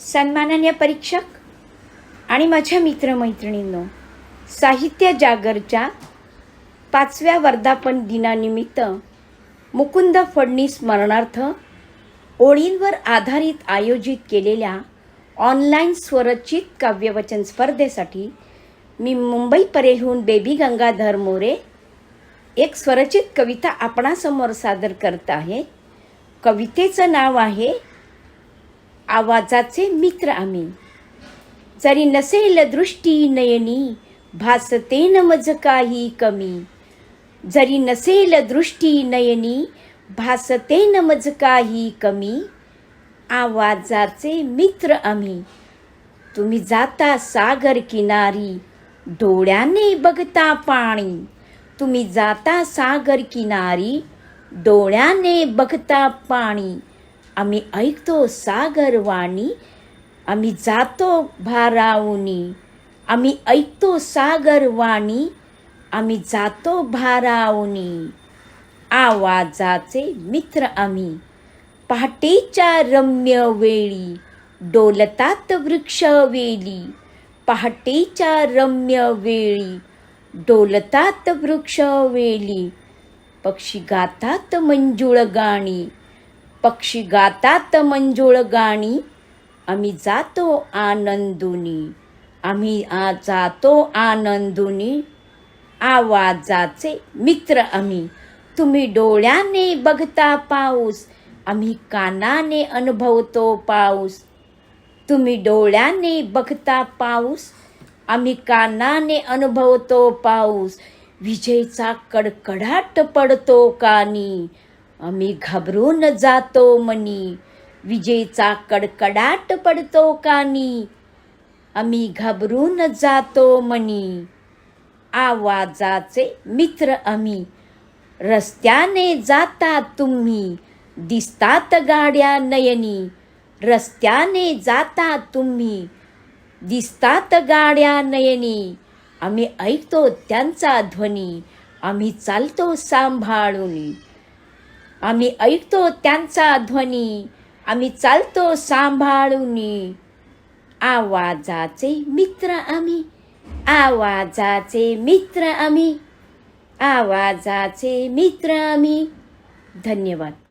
सन्माननीय परीक्षक आणि माझ्या मित्रमैत्रिणींनो साहित्य जागरच्या पाचव्या वर्धापन दिनानिमित्त मुकुंद फडणीस स्मरणार्थ ओळींवर आधारित आयोजित केलेल्या ऑनलाईन स्वरचित काव्यवचन स्पर्धेसाठी मी मुंबई परेहून बेबी गंगाधर मोरे एक स्वरचित कविता आपणासमोर सादर करत आहे. कवितेचं नाव आहे आवाजाचे मित्र आम्ही. जरी नसेल दृष्टी नयनी भासते न मज काही कमी. जरी नसेल दृष्टी नयनी भासते न मज काही कमी. आवाजाचे मित्र आम्ही. तुम्ही जाता सागर किनारी डोळ्याने बघता पाणी. तुम्ही जाता सागर किनारी डोळ्याने बघता पाणी. आम्ही ऐकतो सागरवाणी आम्ही जातो भारावणी. आम्ही ऐकतो सागरवाणी आम्ही जातो भारावणी. आवाजाचे मित्र आम्ही पहाटेच्या रम्य वेळी डोलतात वृक्ष वेली. पहाटेच्या रम्य वेळी डोलतात वृक्ष वेली. पक्षी गातात मंजुळ गाणी पक्षी गातात मंजुळ गाणी आम्ही जातो आनंदुनी आम्ही आ जातो आनंदुनी. आवाजाचे मित्र आम्ही तुम्ही डोळ्याने बघता पाऊस आम्ही कानाने अनुभवतो पाऊस. तुम्ही डोळ्याने बघता पाऊस आम्ही कानाने अनुभवतो पाऊस. विजेचा कडकडाट पडतो कानी आम्ही घाबरून जातो मनी. विजेचा कडकडाट पडतो कानी. आम्ही घाबरून जातो मनी. आवाजाचे मित्र आम्ही. रस्त्याने जाता तुम्ही. दिसतात गाड्या नयनी. रस्त्याने जाता तुम्ही. दिसतात गाड्या नयनी. आम्ही ऐकतो त्यांचा ध्वनी. आम्ही चालतो सांभाळून. आम्ही ऐकतो त्यांचा ध्वनी आम्ही चालतो सांभाळून. आवाजाचे मित्र आम्ही आवाजाचे मित्र आम्ही आवाजाचे मित्र आम्ही. धन्यवाद.